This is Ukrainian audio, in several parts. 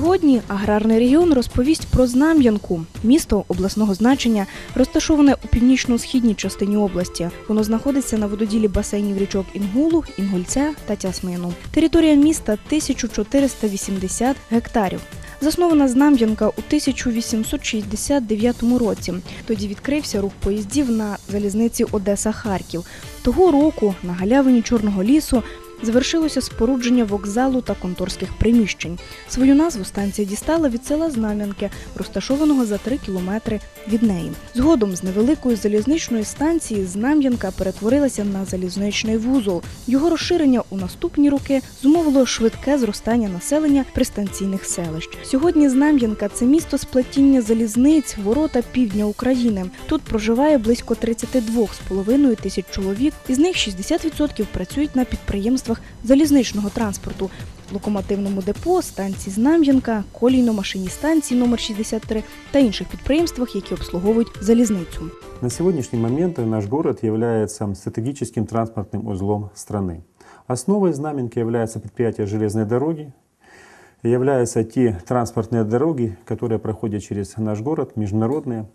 Сьогодні аграрний регіон розповість про Знам'янку, місто обласного значення, розташоване у північно-східній частині області. Воно знаходиться на вододілі басейнів річок Інгулу, Інгульця та Тясмину. Територія міста 1480 гектарів. Заснована Знам'янка у 1869 році. Тоді відкрився рух поїздів на залізниці Одеса-Харків. Того року на галявині Чорного лісу завершилося спорудження вокзалу та конторських приміщень. Свою назву станція дістала від села Знам'янки, розташованого за три кілометри від неї. Згодом з невеликої залізничної станції Знам'янка перетворилася на залізничний вузол. Його розширення у наступні роки зумовило швидке зростання населення пристанційних селищ. Сьогодні Знам'янка це місто сплетіння залізниць, ворота півдня України. Тут проживає близько 32,5 тисяч чоловік, із них 60% працюють на підприємствах залізничного транспорту. Локомотивному депо, станції Знам'янка, колійно-машинній станції номер 63 та інших підприємствах, які обслуговують залізницю. На сегодняшний момент наш город является стратегическим транспортным узлом страны. Основой знаменки является предприятие железной дороги, являются те транспортные дороги, которые проходят через наш город, международные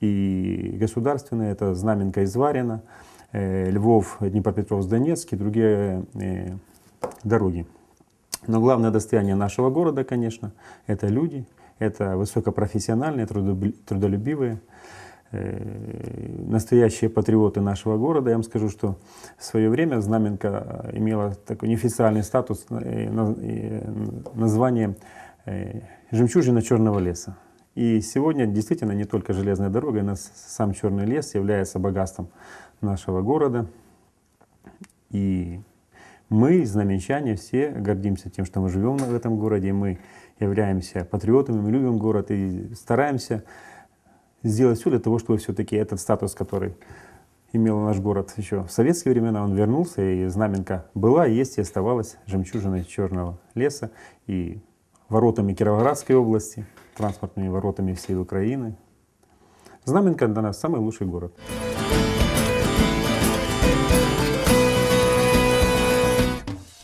и государственные. Это Знаменка из Варина, э, Львов, Днепропетровск, Донецк и другие э, дороги. Но главное достояние нашего города, конечно, это люди, это высокопрофессиональные, трудолюб- трудолюбивые, э, настоящие патриоты нашего города. Я вам скажу, что в свое время Знаменка имела такой неофициальный статус, э, на- э, название э, «Жемчужина Черного леса». И сегодня действительно не только железная дорога, но сам Черный лес является богатством нашего города. И мы, знаменчане, все гордимся тем, что мы живем в этом городе, мы являемся патриотами, мы любим город и стараемся сделать все для того, чтобы все-таки этот статус, который имел наш город еще в советские времена, он вернулся, и знаменка была, есть и оставалась жемчужиной черного леса и воротами Кировоградской области, транспортными воротами всей Украины. Знаменка для нас самый лучший город.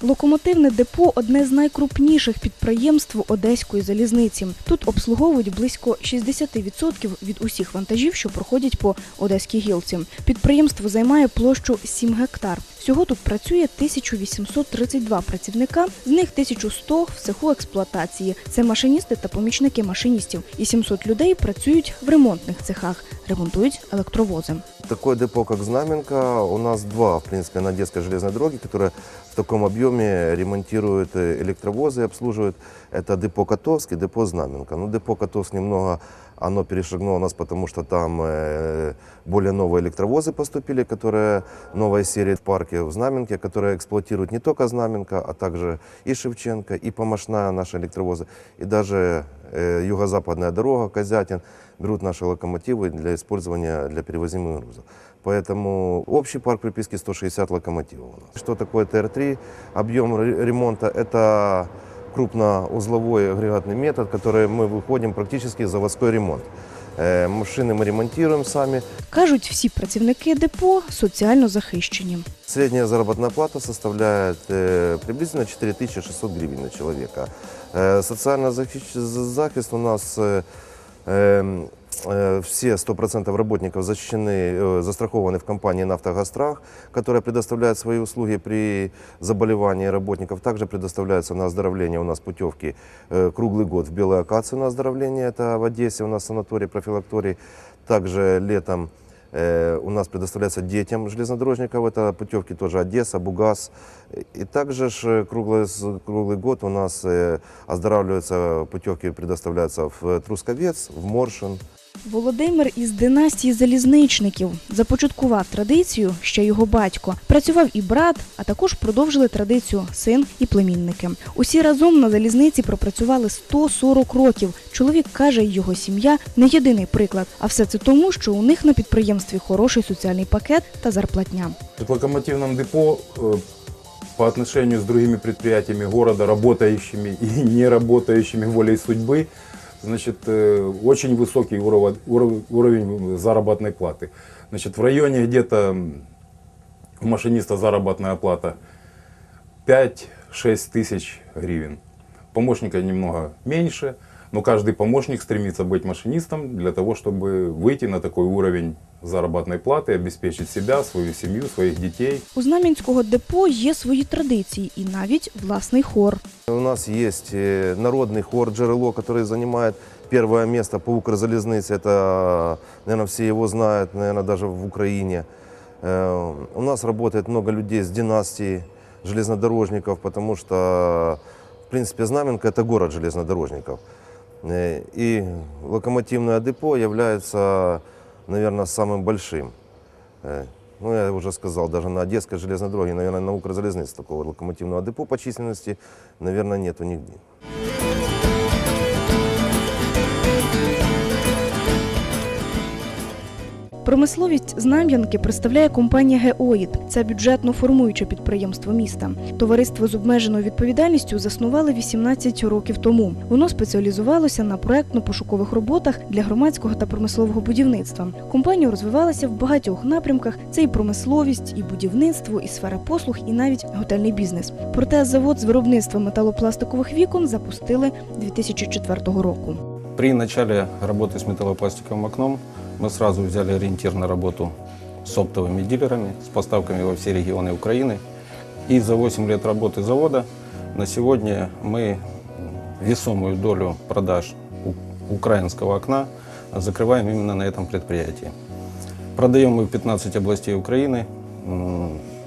Локомотивне депо одне з найкрупніших підприємств Одеської залізниці. Тут обслуговують близько 60% від усіх вантажів, що проходять по Одеській гілці. Підприємство займає площу 7 гектар. Всього тут працює 1832 працівника, з них 1100 в цеху експлуатації. Це машиністи та помічники машиністів. І 700 людей працюють в ремонтних цехах, ремонтують електровози. Такое депо, как Знаменка, у нас два, в принципе, на Одесской железной дороге, которые в таком объеме ремонтируют э, электровозы и обслуживают. Это депо Котовский, депо Знаменка. Ну, депо Котовск немного, оно перешагнуло нас, потому что там э, более новые электровозы поступили, которые новая серия в парке в Знаменке, которые эксплуатируют не только Знаменка, а также и Шевченко, и Помощная наши электровозы, и даже э, юго-западная дорога, Козятин, берут наши локомотивы для использования для перевозимых грузов. Поэтому общий парк приписки 160 локомотивов у нас. Что такое ТР-3? Объем ре- ремонта – это крупноузловой агрегатный метод, который мы выходим практически в заводской ремонт. Э, Машины мы ремонтируем сами. Кажуть, всі працівники депо соціально захищені. Средняя заработная плата составляет э, приблизительно 4600 гривен на человека. Э, социальный захищ- захист у нас э, э, э, все 100% работников защищены, э, застрахованы в компании «Нафтогазстрах», которая предоставляет свои услуги при заболевании работников. Также предоставляются на оздоровление у нас путевки э, круглый год в Белой Акации на оздоровление, это в Одессе у нас санаторий, профилакторий. Также летом Э, У нас предоставляется детям железнодорожников, это путевки тоже Одесса, Бугас. И также ж э, круглый, с- круглый год у нас э, оздоравливаются, путевки предоставляются в Трусковец, в Моршин. Володимир із династії залізничників започаткував традицію ще його батько. Працював і брат, а також продовжили традицію син і племінники. Усі разом на залізниці пропрацювали 140 років. Чоловік каже, його сім'я не єдиний приклад, а все це тому, що у них на підприємстві хороший соціальний пакет та зарплатня. В локомотивном депо э, по отношению с другими предприятиями города, работающими и не работающими волей судьбы, значит, э, очень высокий уров- уров- уровень заработной платы. Значит, в районе где-то м, у машиниста заработная плата 5-6 тысяч гривен. помощника немного меньше, но каждый помощник стремится быть машинистом для того, чтобы выйти на такой уровень заработной платы, обеспечить себя, свою семью, своих детей. У Знам'янського депо є свої традиції і навіть власний хор. У нас есть э, народный хор «Джерело», который занимает первое место по Укрзалезнице. Это, наверное, все его знают, наверное, даже в Украине. Э, У нас работает много людей с династии железнодорожников, потому что, в принципе, Знаменка – это город железнодорожников. Э, И локомотивное депо является, наверное, самым большим. Э, Ну, я уже сказал, даже на Одесской железной дороге, наверное, на Укрзалезнице такого локомотивного депо по численности, наверное, нету нигде. Промисловість Знам'янки представляє компанія Геоїд. Це бюджетно формуюче підприємство міста. Товариство з обмеженою відповідальністю заснували 18 років тому. Воно спеціалізувалося на проектно-пошукових роботах для громадського та промислового будівництва. Компанія розвивалася в багатьох напрямках: це і промисловість, і будівництво, і сфера послуг, і навіть готельний бізнес. Проте завод з виробництва металопластикових вікон запустили 2004 року. При начале работы с металлопластиковым окном мы сразу взяли ориентир на работу с оптовыми дилерами, с поставками во все регионы Украины. И за 8 лет работы завода на сегодня мы весомую долю продаж украинского окна закрываем именно на этом предприятии. Продаем мы в 15 областей Украины.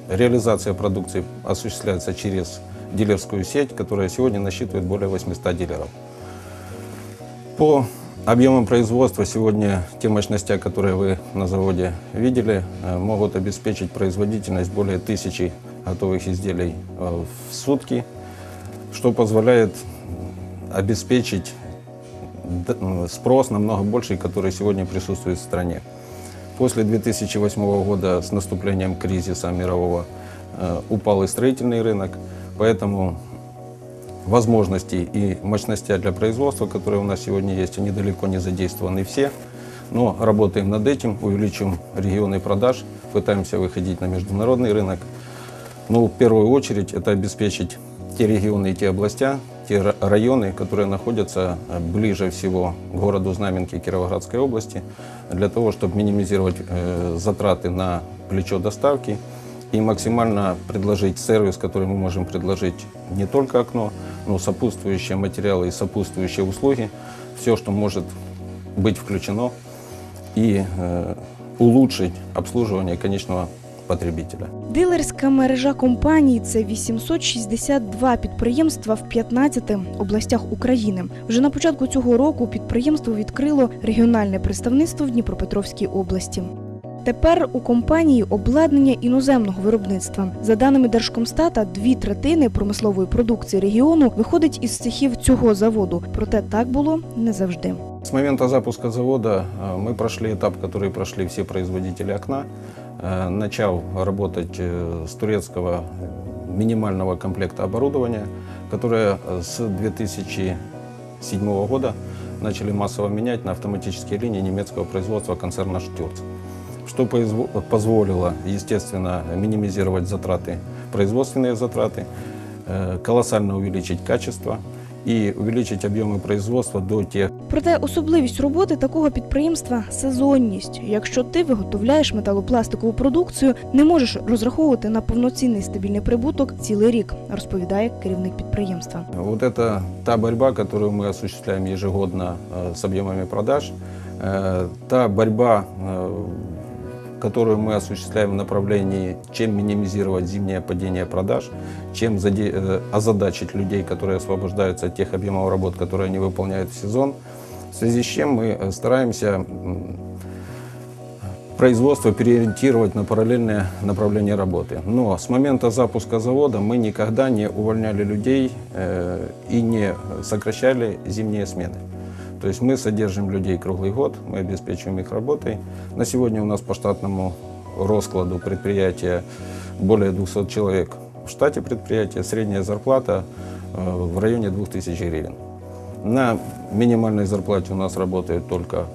Реализация продукции осуществляется через дилерскую сеть, которая сегодня насчитывает более 800 дилеров. По объемам производства сегодня те мощности, которые вы на заводе видели, э, могут обеспечить производительность более тысячи готовых изделий э, в сутки, что позволяет обеспечить спрос намного больший, который сегодня присутствует в стране. После 2008 года с наступлением кризиса мирового э, упал и строительный рынок, поэтому возможностей и мощностей для производства, которые у нас сегодня есть, они далеко не задействованы все. Но работаем над этим, увеличим регионы продаж, пытаемся выходить на международный рынок. Но в первую очередь это обеспечить те регионы и те областя, те ра- районы, которые находятся э, ближе всего к городу Знаменки Кировоградской области, для того, чтобы минимизировать э, затраты на плечо доставки и максимально предложить сервис, который мы можем предложить не только окно, но сопутствующие материалы и сопутствующие услуги, все, что может быть включено и э, улучшить обслуживание конечного потребителя. Дилерська мережа компаній це 862 підприємства в 15 областях України. Вже на початку цього року підприємство відкрило регіональне представництво в Дніпропетровській області. Тепер у компанії обладнання іноземного виробництва. За даними Держкомстата, дві третини промислової продукції регіону виходить із цехів цього заводу. Проте так було не завжди. С момента запуска завода э, мы прошли этап, который прошли все производители окна, э, начав работать э, с турецкого минимального комплекта оборудования, которое э, с 2007 года начали массово менять на автоматические линии немецкого производства концерна «Штюрц», что поизво- позволило, естественно, минимизировать затраты, производственные затраты, э, колоссально увеличить качество и увеличить объемы производства до тех Проте особливість роботи такого підприємства сезонність. Якщо ти виготовляєш металопластикову продукцію, не можеш розраховувати на повноцінний стабільний прибуток цілий рік, розповідає керівник підприємства. Вот это та борьба, которую мы осуществляем ежегодно э, с объемами продаж, э, та борьба, э, Которую мы осуществляем в направлении, чем минимизировать зимнее падение продаж, чем заде- э, озадачить людей, которые освобождаются от тех объемов работ, которые они выполняют в сезон, в связи с чем мы э, стараемся производство переориентировать на параллельное направление работы. Но с момента запуска завода мы никогда не увольняли людей э, и не сокращали зимние смены. То есть мы содержим людей круглый год, мы обеспечиваем их работой. На сегодня у нас по штатному раскладу предприятия более 200 человек в штате предприятия, средняя зарплата э, в районе 2000 гривен. На минимальной зарплате у нас работают только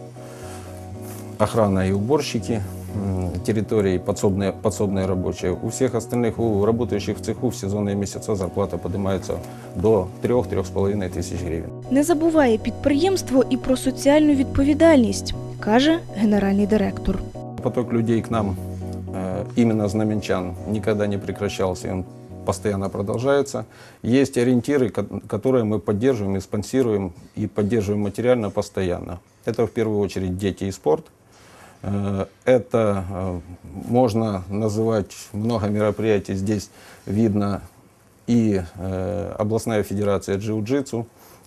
охрана и уборщики, м, территории подсобные, подсобные рабочие. У всех остальных, у работающих в цеху в сезонные месяца зарплата поднимается до 3-3,5 тысяч гривен. Не забуває підприємство і про соціальну відповідальність, каже генеральний директор. Поток людей к нам, э, именно знаменчан, никогда не прекращался, и он постоянно продолжается. Есть ориентиры, ко- которые мы поддерживаем и спонсируем, и поддерживаем материально постоянно. Это в первую очередь дети и спорт. Э, Это э, можно называть много мероприятий. Здесь видно и э, областная федерация джиу-джитсу, и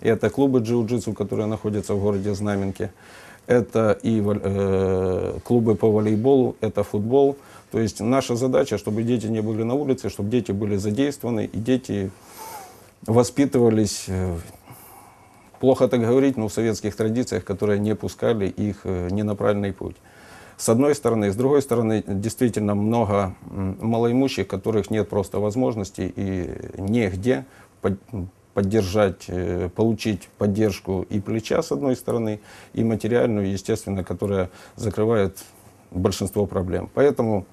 это клубы джиу-джитсу, которые находятся в городе Знаменке. Это и э, клубы по волейболу, это футбол. То есть наша задача, чтобы дети не были на улице, чтобы дети были задействованы, и дети воспитывались, э, плохо так говорить, но в советских традициях, которые не пускали их э, не на правильный путь. С одной стороны. С другой стороны, действительно много малоимущих, которых нет просто возможности и негде поддержать, э, получить поддержку и плеча, с одной стороны, и материальную, естественно, которая закрывает большинство проблем. Поэтому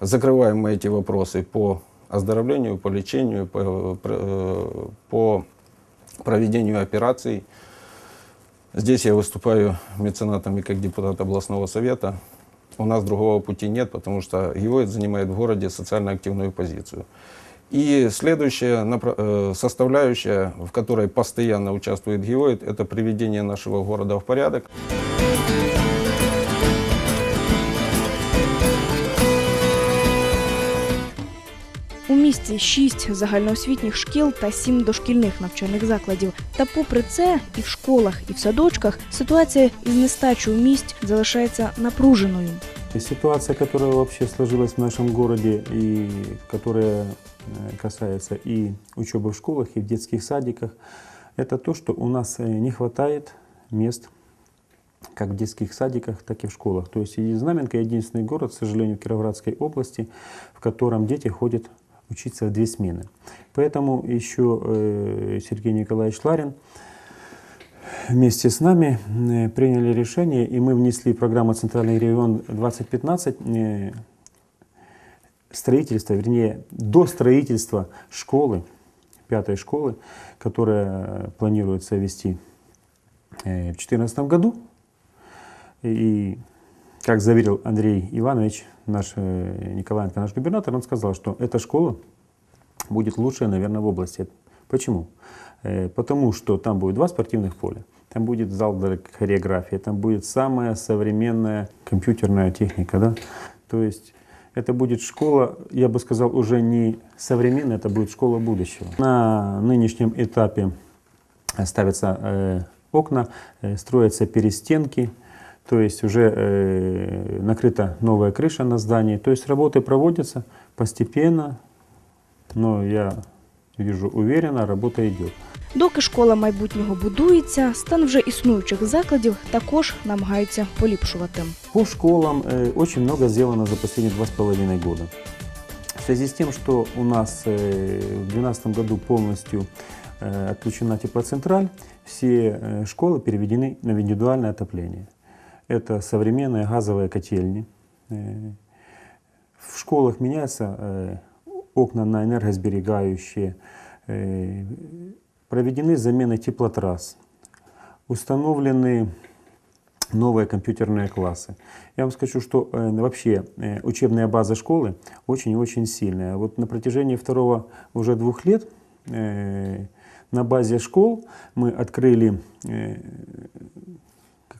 закрываем мы эти вопросы по оздоровлению, по лечению, по, э, по проведению операций. Здесь я выступаю меценатом и как депутат областного совета. У нас другого пути нет, потому что ГИОИД занимает в городе социально активную позицию. И следующая напра- э, составляющая, в которой постоянно участвует ГИОИД, это приведение нашего города в порядок. У місті шість загальноосвітніх шкіл та сім дошкільних навчальних закладів. Та попри це, і в школах, і в садочках ситуація із нестачею місць залишається напруженою. И Ситуация, которая вообще сложилась в нашем городе и которая э, касается и учебы в школах, и в детских садиках, это то, что у нас э, не хватает мест как в детских садиках, так и в школах. То есть Знаменка единственный город, к сожалению, в Кировоградской области, в котором дети ходят учиться в две смены. Поэтому еще э, Сергей Николаевич Ларин вместе с нами э, приняли решение, и мы внесли программу «Центральный регион 2015» строительство, вернее, до строительства школы, пятой школы, которая планируется вести э, в 2014 году. И, как заверил Андрей Иванович, наш э, Николаенко, наш губернатор, он сказал, что эта школа будет лучшая, наверное, в области. Почему? Э, Потому что там будет два спортивных поля, там будет зал для хореографии, там будет самая современная компьютерная техника, да? То есть это будет школа, я бы сказал, уже не современная, это будет школа будущего. На нынешнем этапе ставятся э, окна, э, строятся перестенки, то есть уже э, накрыта новая крыша на здании. То есть работы проводятся постепенно, но я вижу уверенно, работа идет. Доки школа майбутнього будується, стан вже існуючих закладів також намагаються поліпшувати. По школам э, очень много сделано за последние два с половиной года. В связи с тем, что у нас э, в 2012 году полностью э, отключена теплоцентраль, все э, школы переведены на индивидуальное отопление. Это современные газовые котельни. Э, В школах меняются э, окна на энергосберегающие, э, проведены замены теплотрасс, установлены новые компьютерные классы. Я вам скажу, что э, вообще э, учебная база школы очень и очень сильная. Вот на протяжении второго уже двух лет э, на базе школ мы открыли э,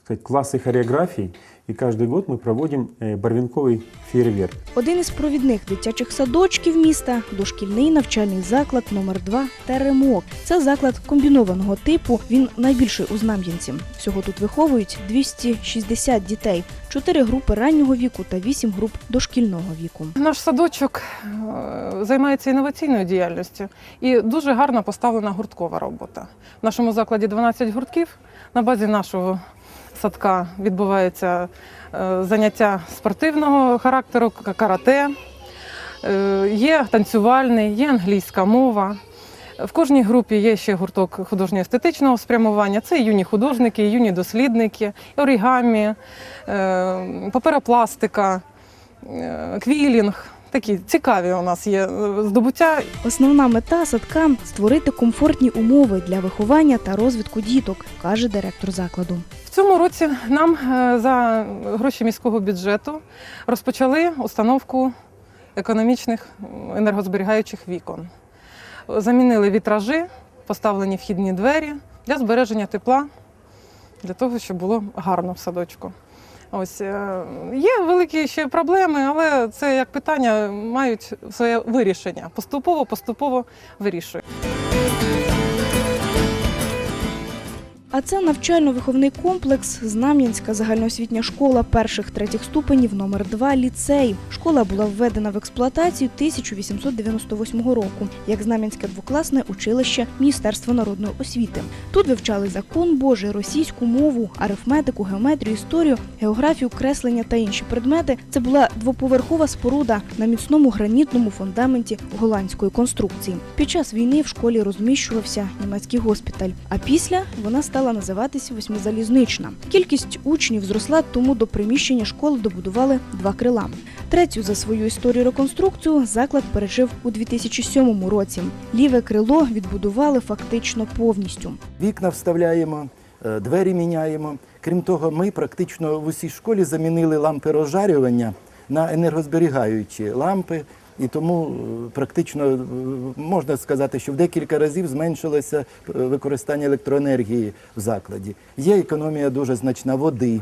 сказать, классы хореографии, и каждый год мы проводим э, барвинковый фейерверк. Один із провідних дитячих садочків міста дошкільний навчальний заклад номер 2 Теремок. Це заклад комбінованого типу. Він найбільший у Знам'янці. Всього тут виховують 260 дітей, 4 групи раннього віку та 8 груп дошкільного віку. Наш садочок е, займається інноваційною діяльністю і дуже гарно поставлена гурткова робота. В нашому закладі 12 гуртків. На базі нашого садка відбувається е, заняття спортивного характеру, карате, Е, є танцювальний, є англійська мова. В кожній групі є ще гурток художньо-естетичного спрямування. Це юні художники, юні дослідники, орігамі, е, паперопластика. квілінг. Такі цікаві у нас є е, здобуття. Основна мета садка створити комфортні умови для виховання та розвитку діток, каже директор закладу. В цьому році нам е, за гроші міського бюджету розпочали установку економічних енергозберігаючих вікон. Замінили вітражі, поставлені вхідні двері для збереження тепла, для того, щоб було гарно в садочку. Ось е, є великі ще проблеми, але це як питання мають своє вирішення. Поступово, поступово вирішують. А це навчально-виховний комплекс Знам'янська загальноосвітня школа перших третіх ступенів номер 2 ліцей. Школа була введена в експлуатацію 1898 року, як Знам'янське двокласне училище Міністерства народної освіти. Тут вивчали закон Божий, російську мову, арифметику, геометрію, історію, географію, креслення та інші предмети. Це була двоповерхова споруда на міцному гранітному фундаменті голландської конструкції. Під час війни в школі розміщувався німецький госпіталь, а після вона стала називатися восьмизалізнична. Кількість учнів зросла, тому до приміщення школи добудували два крила. Третю за свою історію реконструкцію заклад пережив у 2007 році. Ліве крило відбудували фактично повністю. Вікна вставляємо, е, двері міняємо. Крім того, ми практично в усій школі замінили лампи розжарювання на енергозберігаючі лампи. І тому е, практично е, можна сказати, що в декілька разів зменшилося е, використання електроенергії в закладі. Є економія дуже значна води.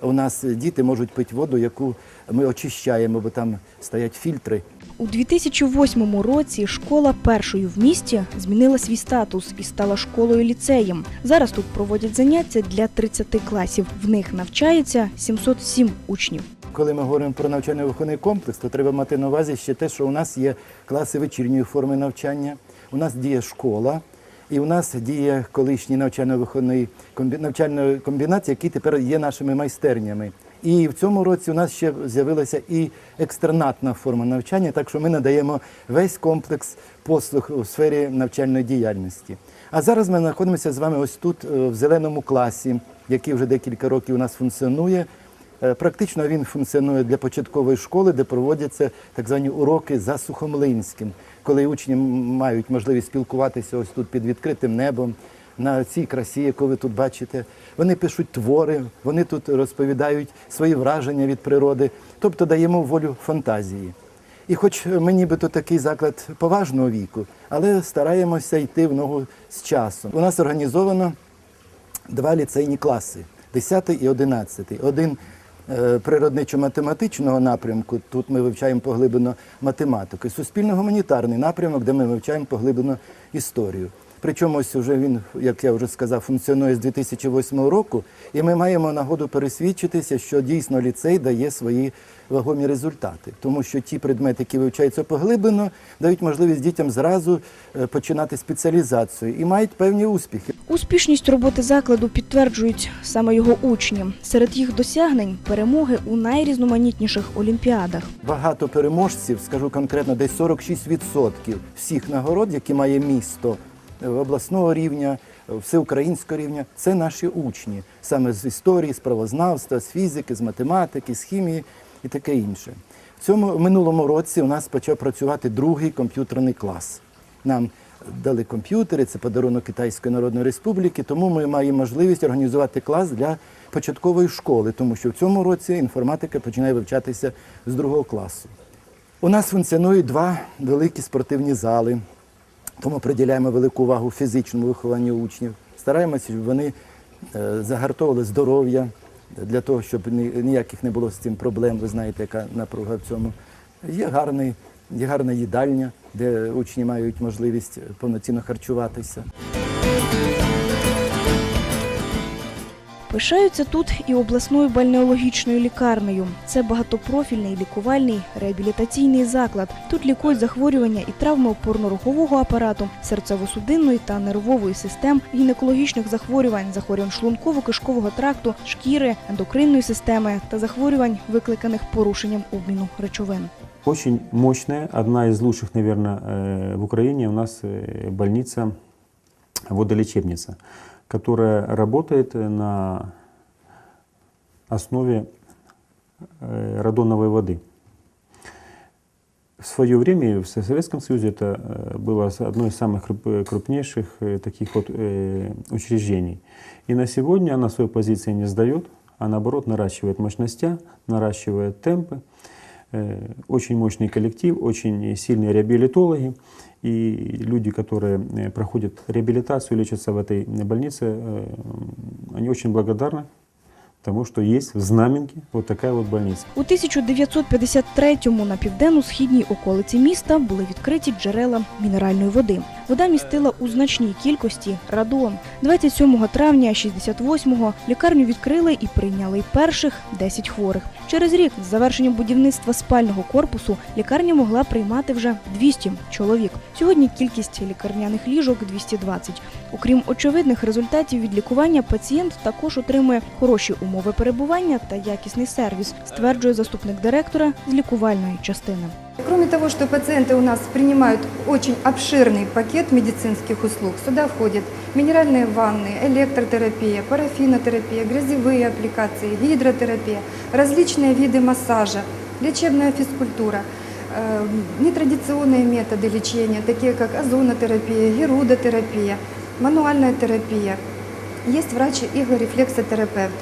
У нас діти можуть пити воду, яку ми очищаємо, бо там стоять фільтри. У 2008 році школа першою в місті змінила свій статус і стала школою ліцеєм. Зараз тут проводять заняття для 30 класів. В них навчається 707 учнів. Коли ми говоримо про навчально-виховний комплекс, то треба мати на увазі ще те, що у нас є класи вечірньої форми навчання, у нас діє школа, і у нас діє колишній навчально-виховний навчальний комбінат, який тепер є нашими майстернями. І в цьому році у нас ще з'явилася і екстернатна форма навчання, так що ми надаємо весь комплекс послуг у сфері навчальної діяльності. А зараз ми знаходимося з вами ось тут, е, в зеленому класі, який вже декілька років у нас функціонує. Е, Практично він функціонує для початкової школи, де проводяться так звані уроки за Сухомлинським, коли учні мають можливість спілкуватися ось тут під відкритим небом, на цій красі, яку ви тут бачите. Вони пишуть твори, вони тут розповідають свої враження від природи, тобто даємо волю фантазії. І хоч ми нібито такий заклад поважного віку, але стараємося йти в ногу з часом. У нас організовано два ліцейні класи 10 і 11. Один е, природничо-математичного напрямку, тут ми вивчаємо поглиблено математику, і суспільно-гуманітарний напрямок, де ми вивчаємо поглиблено історію. Причому ось уже він, як я вже сказав, функціонує з 2008 року, і ми маємо нагоду пересвідчитися, що дійсно ліцей дає свої вагомі результати, тому що ті предмети, які вивчаються поглиблено, дають можливість дітям зразу е, починати спеціалізацію і мають певні успіхи. Успішність роботи закладу підтверджують саме його учні. Серед їх досягнень перемоги у найрізноманітніших олімпіадах. Багато переможців, скажу конкретно, десь 46% всіх нагород, які має місто обласного рівня, е, всеукраїнського рівня, це наші учні, саме з історії, з правознавства, з фізики, з математики, з хімії і таке інше. В цьому минулому році у нас почав працювати другий комп'ютерний клас. Нам дали комп'ютери, це подарунок Китайської Народної Республіки, тому ми маємо можливість організувати клас для початкової школи, тому що в цьому році інформатика починає вивчатися з другого класу. У нас функціонують два великі спортивні зали, тому приділяємо велику увагу фізичному вихованню учнів. Стараємося, щоб вони е, загартовували здоров'я для того, щоб ніяких не було з цим проблем. Ви знаєте, яка напруга в цьому. Є гарний, є гарна їдальня, де учні мають можливість повноцінно харчуватися. Пишаються тут і обласною бальнеологічною лікарнею. Це багатопрофільний лікувальний реабілітаційний заклад. Тут лікують захворювання і травми опорно-рухового апарату, серцево-судинної та нервової систем, гінекологічних захворювань, захворювань шлунково-кишкового тракту, шкіри, ендокринної системи та захворювань, викликаних порушенням обміну речовин. Очень мощная, одна из лучших, наверное, э, в Украине у нас э, больница, водолечебница, которая работает на основе э, радоновой воды. В свое время в Советском Союзе это э, было одно из самых круп- э, крупнейших э, таких вот э, учреждений. И на сегодня она свои позиции не сдает, а наоборот наращивает мощностя, наращивает темпы. Э, Очень мощный коллектив, очень сильные реабилитологи. И люди, которые э, проходят реабилитацию, лечатся в этой больнице, э, они очень благодарны тому, что есть в Знаменке вот такая вот больница. У 1953-му на південно-східній околиці міста були відкриті джерела мінеральної води. Вода містила у значній кількості радон. 27 травня 68-го лікарню відкрили і прийняли перших 10 хворих. Через рік з завершенням будівництва спального корпусу лікарня могла приймати вже 200 чоловік. Сьогодні кількість лікарняних ліжок 220. Окрім очевидних результатів від лікування, пацієнт також отримує хороші умови перебування та якісний сервіс, стверджує заступник директора з лікувальної частини. Кроме того, что пациенты у нас принимают очень обширный пакет медицинских услуг, сюда входят минеральные ванны, электротерапия, парафинотерапия, грязевые аппликации, гидротерапия, различные виды массажа, лечебная физкультура, э, нетрадиционные методы лечения, такие как озонотерапия, герудотерапия, мануальная терапия. Есть врач-иглорефлексотерапевт.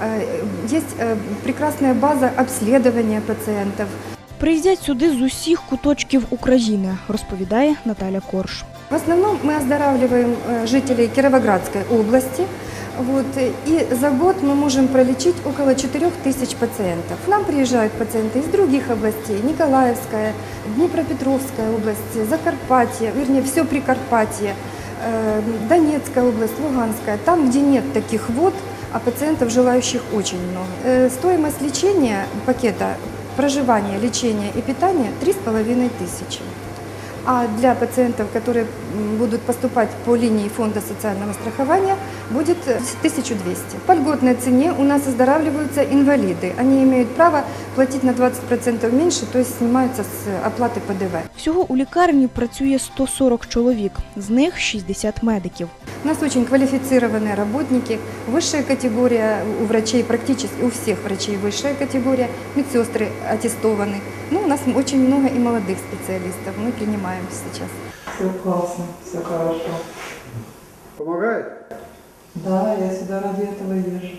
Э, Есть э, прекрасная база обследования пациентов. Приїздять сюди з усіх куточків України, розповідає Наталя Корж. В основном мы оздоравливаем э, жителей Кировоградской области. Вот, э, и за год мы можем пролечить около 4 тысяч пациентов. К нам приезжают пациенты из других областей. Николаевская, Днепропетровская область, Закарпатье, вернее, все Прикарпатье, э, Донецкая область, Луганская. Там, где нет таких вод, а пациентов, желающих, очень много. Э, Стоимость лечения пакета проживания, лечение и питание 3,5 тысячи. А для пациентов, которые будут поступать по линии фонда социального страхования, будет э, 1200. По льготной цене у нас оздоравливаются инвалиды. Они имеют право платить на 20% меньше, то есть снимаются с оплаты ПДВ. Всього у лікарні працює 140 чоловік, з них 60 медиків. У нас очень квалифицированные работники, высшая категория у врачей, практически у всех врачей высшая категория, медсестры аттестованы. Ну, у нас очень много и молодых специалистов, мы принимаем сейчас. Все классно, все хорошо. Помогает? Да, я сюда ради этого езжу.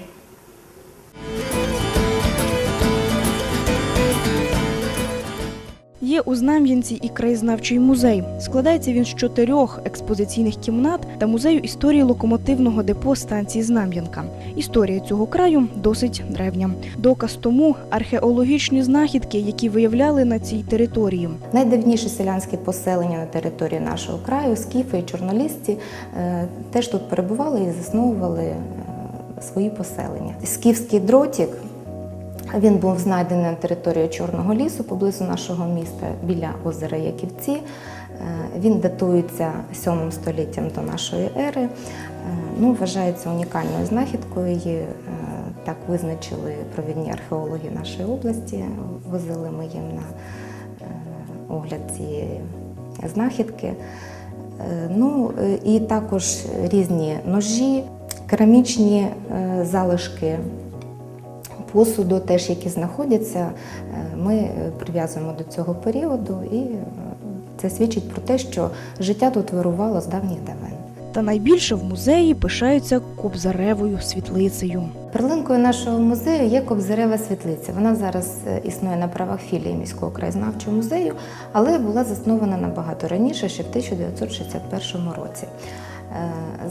Є у Знам'янці і краєзнавчий музей. Складається він з чотирьох експозиційних кімнат та музею історії локомотивного депо станції Знам'янка. Історія цього краю досить древня. Доказ тому археологічні знахідки, які виявляли на цій території. Найдавніші селянські поселення на території нашого краю, скіфи і чорнолісці, е, теж тут перебували і засновували е, свої поселення. Скіфський дротик. Він був знайдений на території Чорного лісу поблизу нашого міста біля озера Яківці. Е, Він датується 7 століттям до нашої ери. Е, Ну, вважається унікальною знахідкою. Її е, так визначили провідні археологи нашої області. Возили ми їм на огляд цієї знахідки. Ну і також різні ножі, керамічні залишки посуду, теж які знаходяться, е, ми е, прив'язуємо до цього періоду, і е, це свідчить про те, що життя тут вирувало з давніх давен. Та найбільше в музеї пишаються Кобзаревою світлицею. Перлинкою нашого музею є Кобзарева світлиця. Вона зараз існує на правах філії міського краєзнавчого музею, але була заснована набагато раніше, ще в 1961 році.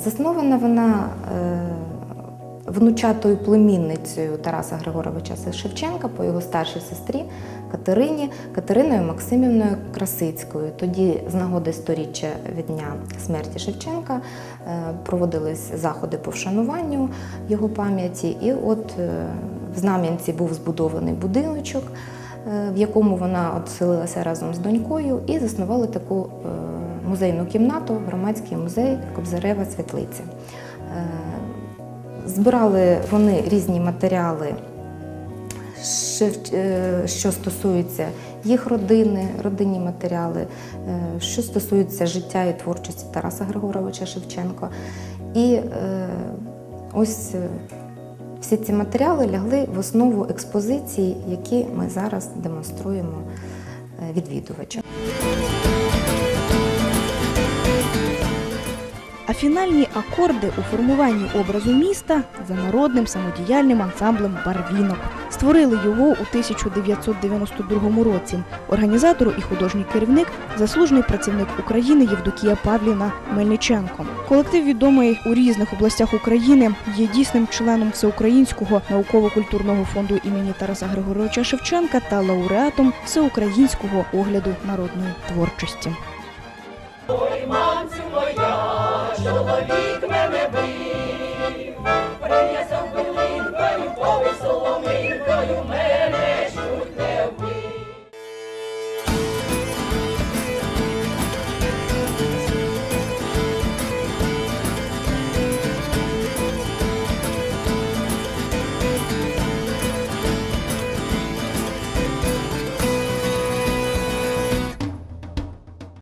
Заснована вона внучатою племінницею Тараса Григоровича Шевченка по його старшій сестрі Катерині, Катериною Максимівною Красицькою. Тоді, з нагоди сторіччя від дня смерті Шевченка, е, проводились заходи по вшануванню його пам'яті. І от е, в Знам'янці був збудований будиночок, е, в якому вона от разом з донькою, і заснували таку музейну кімнату, громадський музей Кобзарева Світлиця. Збирали вони різні матеріали, е, що стосуються їх родини, родинні матеріали, е, що стосується життя і творчості Тараса Григоровича Шевченка. І е, ось всі ці матеріали лягли в основу експозиції, які ми зараз демонструємо е, фінальні акорди у формуванні образу міста за народним самодіяльним ансамблем Барвінок. Створили його у 1992 році. Організатор і художній керівник заслужений працівник України Євдокія Павліна Мельниченко. Колектив відомий у різних областях України, є дійсним членом всеукраїнського науково-культурного фонду імені Тараса Григоровича Шевченка та лауреатом всеукраїнського огляду народної творчості. Чоловік мене бив, принесе